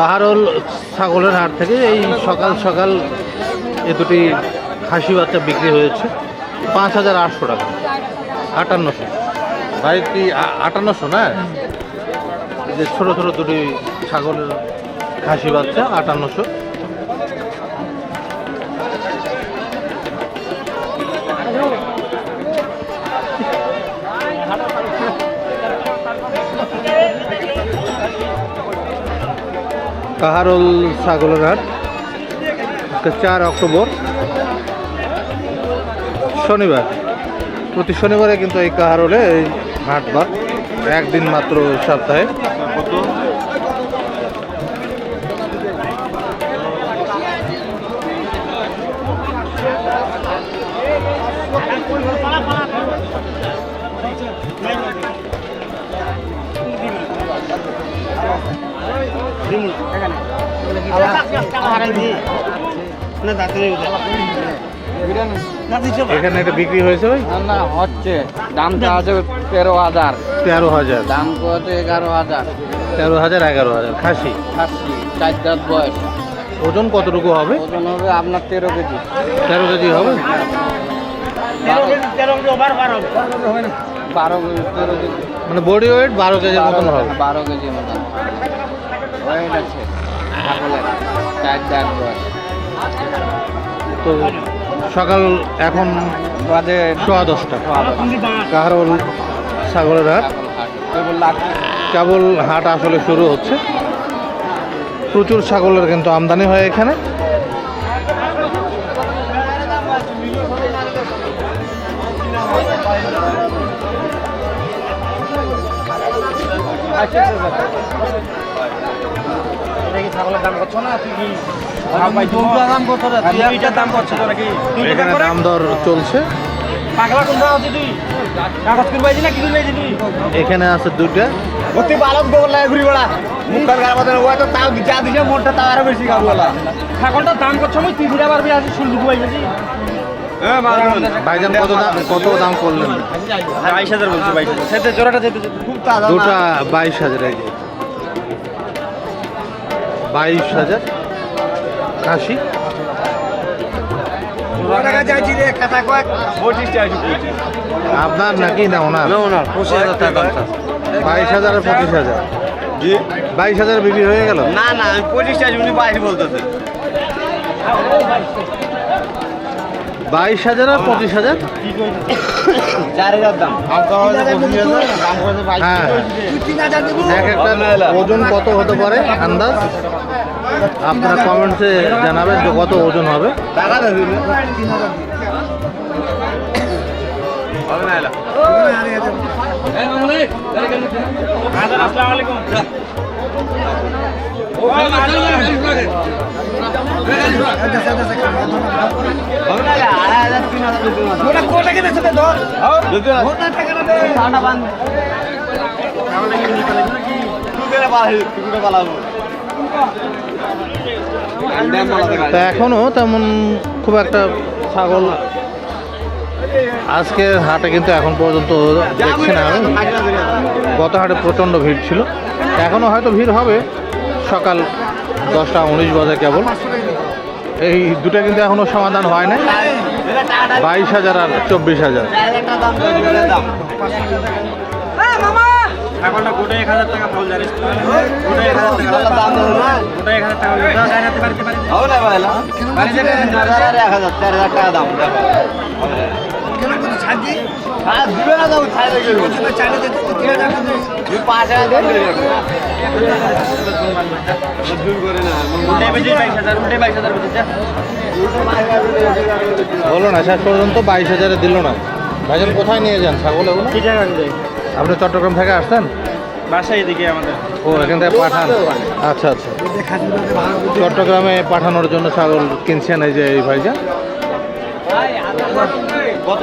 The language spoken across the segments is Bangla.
কাহারোল ছাগলের হাট থেকে এই সকাল সকাল এ দুটি খাসি বাচ্চা বিক্রি হয়েছে। পাঁচ হাজার আটশো টাকা। আটান্নশো। ভাই কি আটান্নশো না? যে ছোটো ছোটো দুটি ছাগলের খাসি বাচ্চা আটান্নশো। কাহারোল ছাগলের হাট। চার অক্টোবর। শনিবার। প্রতি শনিবারে কিন্তু এই কাহারলে এই হাট বার একদিন মাত্র সপ্তাহে। এখানে এটা বিক্রি হয়েছে ভাই? না না হচ্ছে। দামটা আছে তেরো হাজার। তেরো হাজার। দাম কত? এগারো হাজার। তেরো হাজার এগারো হাজার। খাসি? খাচ্ছি চার দাঁত বয়স। ওজন কতটুকু হবে? ওজন হবে আপনার তেরো কেজি। তেরো কেজি হবে? বারো কেজি তেরো কেজি মানে বডি ওয়েট বারো কেজির মতন হবে। বারো কেজির মতন। ওয়েট আছে। ছাগলের চার বয়স তো সকাল এখন বাদে সোয়া দশটা। কাহারোল ছাগলের হাট। কেবল হাট আসলে শুরু হচ্ছে। প্রচুর ছাগলের কিন্তু আমদানি হয় এখানে। ছাগলের দাম করছ না? তুই কি দাম কত দুইটার দাম করছ নাকি? এখানে দাম দর চলছে। পাগলা কোনটা আছে তুই। কাগজ করবাইছি না কি করবাইছি তুই? এখানে আছে দুইটা অতি বালক গোবর লাগে ঘুরি বেড়া। মুখের গার মধ্যে ওই তো তাও যা দিছে মোটটা তাও আরও বেশি গাবো বলা ছাগলটার দাম করছ আমি তুই ঘুরে পারবি আজ ভাইজান কত দাম কত দাম করলেন? বাইশ হাজার বলছি বাইশ হাজার সেটা জোড়াটা যেতে খুব দুটা বাইশ হাজার বাইশ হাজার। কাশি। আপনার নাকি না ওনার? ওনার। পঁচিশ হাজার টাকা বাইশ হাজার পঁচিশ হাজার। জি। বাইশ হাজার বিক্রি হয়ে গেল? না না আমি পঁচিশ চাইছি উনি বাইশ বলতেছে। বাইশ হাজার আর পঁচিশ হাজার। দাম। হ্যাঁ। এক একটা ওজন কত হতে পারে আন্দাজ? আপনারা কমেন্টসে জানাবেন যে কত ওজন হবে। আসসালামু আলাইকুম। তা এখনও তেমন খুব একটা ছাগল আজকের হাটে কিন্তু এখন পর্যন্ত দেখছি না গত হাটে প্রচণ্ড ভিড় ছিল। এখনও হয়তো ভিড় হবে। সকাল দশটা উনিশ বাজে কেবল। এই দুটো কিন্তু এখনও সমাধান হয় না বাইশ হাজার আর চব্বিশ হাজার। এক হাজার এক হাজার টাকা টাকা দাও, বাড়িতে বাড়িতে। বাড়িতে যেতে দাও। উল্টে বাইশ হাজার, উল্টে বাইশ হাজার যা। না শেষ পর্যন্ত বাইশ হাজারে দিল না। ভাইজান কোথায় নিয়ে যান? ছাগল এগুলো? আপনি চট্টগ্রাম থেকে আসছেন? বাসায় এদিকে আমাদের। ও এখান থেকে পাঠান। আচ্ছা আচ্ছা। চট্টগ্রামে পাঠানোর জন্য ছাগল কিনছেন এই যে এই ভাইজান? কত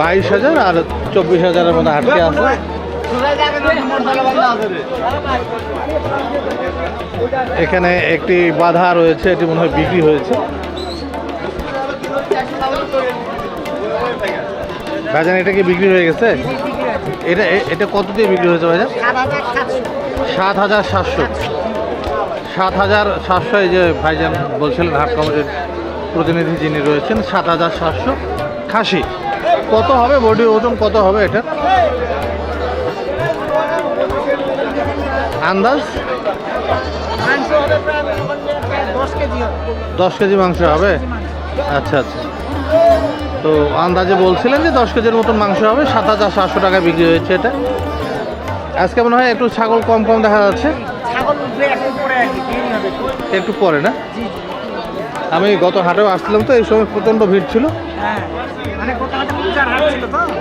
বাইশ হাজার আর চব্বিশ হাজারের মধ্যে হাটকে আছে। এখানে একটি বাধা রয়েছে এটি মনে হয় বিক্রি হয়েছে। ভাইজান এটা কি বিক্রি হয়ে গেছে? এটা এটা কত দিয়ে বিক্রি হয়েছে ভাইজান? সাত হাজার সাতশো। সাত হাজার সাতশো এই যে ভাইজান বলছিলেন হাট কমিটির প্রতিনিধি যিনি রয়েছেন সাত হাজার সাতশো খাসি। কত হবে? বডি ওজন কত হবে এটা? আন্দাজ? দশ কেজি মাংস হবে? আচ্ছা আচ্ছা। তো আন্দাজে বলছিলেন যে দশ কেজির মতন মাংস হবে সাত হাজার সাতশো টাকা বিক্রি হয়েছে এটা। আজকে মনে হয় একটু ছাগল কম কম দেখা যাচ্ছে। একটু। পরে না? আমি গত হাটেও আসছিলাম তো এই সময় প্রচণ্ড ভিড় ছিল।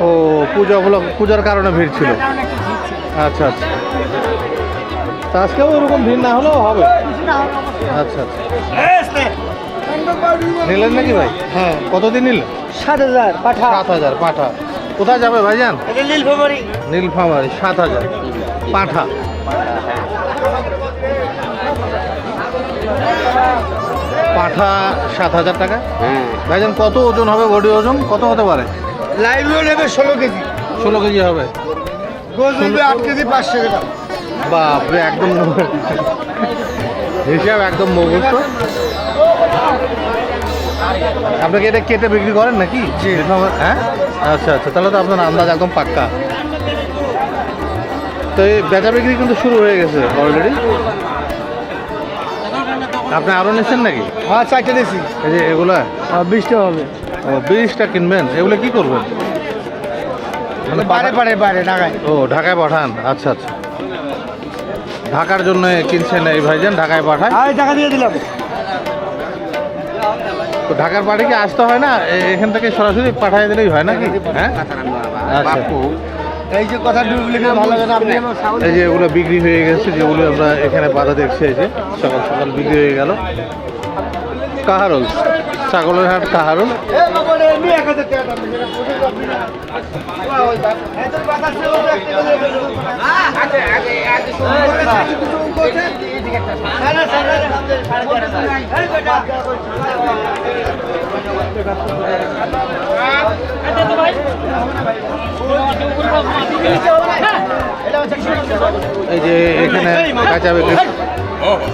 ও পূজা পূজার কারণে ভিড় ছিল। আচ্ছা আচ্ছা। তা আজকেও ওরকম ভিড় না হলেও হবে। আচ্ছা আচ্ছা। নিলেন নাকি ভাই? হ্যাঁ। কতদিন নিলেন? সাত হাজার পাঠা। সাত হাজার পাঠা। কোথায় যাবে ভাই ভাইজান নীলফামারি। সাত হাজার। পাঠা। পাঠা সাত হাজার টাকা। হ্যাঁ। ভাইজান কত ওজন হবে বডি ওজন? কত হতে পারে? লাইভও নেবে ষোলো কেজি। ষোলো কেজি হবে। আট কেজি পাঁচশো গ্রাম। বাপরে একদম হিসাব একদম মুখস্থ আপনাকে এটা কেটে বিক্রি করেন নাকি? হ্যাঁ? আচ্ছা আচ্ছা তাহলে তো আপনার আন্দাজ একদম পাক্কা। তো এই বেচা বিক্রি কিন্তু শুরু হয়ে গেছে অলরেডি আপনি আরও নিচ্ছেন নাকি? হ্যাঁ চারটে দিয়েছি। এই যে এগুলা? বিশটা হবে। ও বিশটা কিনবেন? এগুলো কি করবেন? মানে বারে বারে বারে ঢাকায়। ও ঢাকায় পাঠান? আচ্ছা আচ্ছা। ঢাকার জন্য কিনছেন এই ভাইজান ঢাকায় পাঠায় আমি টাকা দিয়ে দিলাম। তো ঢাকার বাড়ি কি আসতে হয় না? এখান থেকে সরাসরি পাঠিয়ে দিলেই হয় নাকি? হ্যাঁ? আচ্ছা। এই যে কথা ডুপ্লিকেট ভালো কথা আপনি? এই যে এগুলো বিক্রি হয়ে গেছে যেগুলো আমরা এখানে বাধা দেখছি এই যে সকাল সকাল বিক্রি হয়ে গেল। কাহারল ছাগলের হাট কাহারল। এই যে এখানে কাঁচা বিক্রি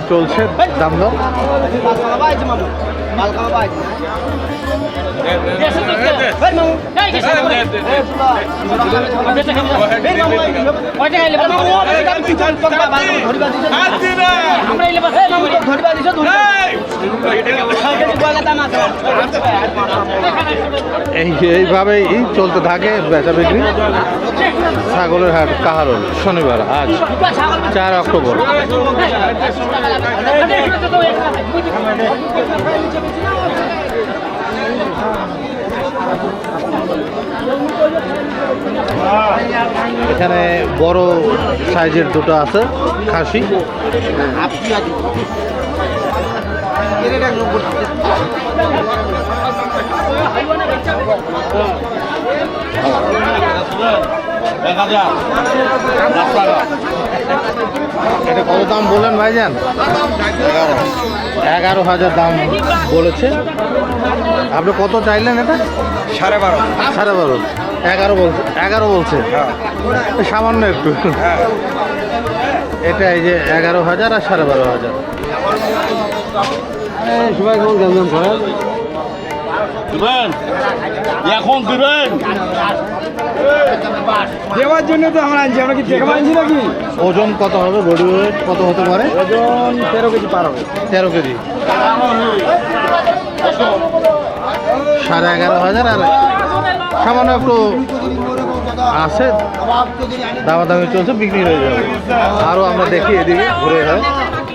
চলছে দাম দাম এইভাবেই চলতে থাকে বেচা বিক্রি। ছাগলের হাট কাহারল শনিবার আজ চার অক্টোবর। এখানে বড় সাইজের দুটো আছে, খাসি। এটা কত দাম বললেন ভাইজান? এগারো। হাজার দাম বলেছে। আপনি কত চাইলেন এটা? সাড়ে বারো। সাড়ে বারো। এগারো বলছে এগারো বলছে? সামান্য একটু। এটা এই যে এগারো হাজার আর সাড়ে বারো হাজার। সবাই কেমন কেমন করেন দিবেন? এখন দিবেন? দেওয়ার জন্য তো আমরা আনছি আমরা কি দেখে আনছি নাকি? ওজন কত হবে? বডি ওয়েট কত হতে পারে? ওজন তেরো কেজি পার হবে। তেরো কেজি। সাড়ে এগারো হাজার, আর সামান্য একটু আছে। দামাদামি চলছে, বিক্রি হয়ে যাবে। আরও আমরা দেখি এদিকে, ঘুরে হয়।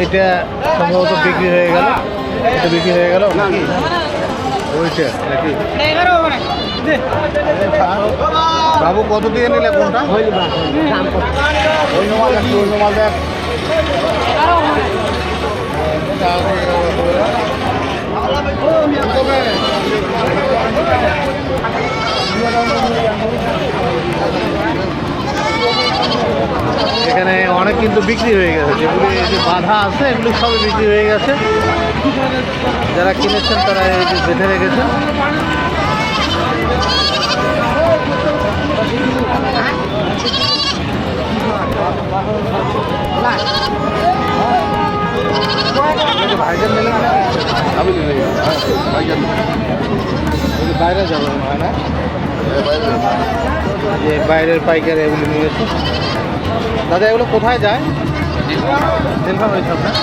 এটা সম্ভবত বিক্রি হয়ে গেল। এটা বিক্রি হয়ে গেল? হয়েছে? নাকি? বাবু কত দিয়ে নিলে কোনটা ধন্যবাদ মালটা এখানে অনেক কিন্তু বিক্রি হয়ে গেছে যেগুলি যে বাধা আছে, এগুলি সবই বিক্রি হয়ে গেছে যারা কিনেছেন, তারা এই যে বেঁধে ভাইজান নিলেন না? আমি বাইরে যাব হয় না যে বাইরের পাইকার এগুলো নিয়ে এসে দাদা এগুলো কোথায় যায় দিলফাম হয়েছে আপনার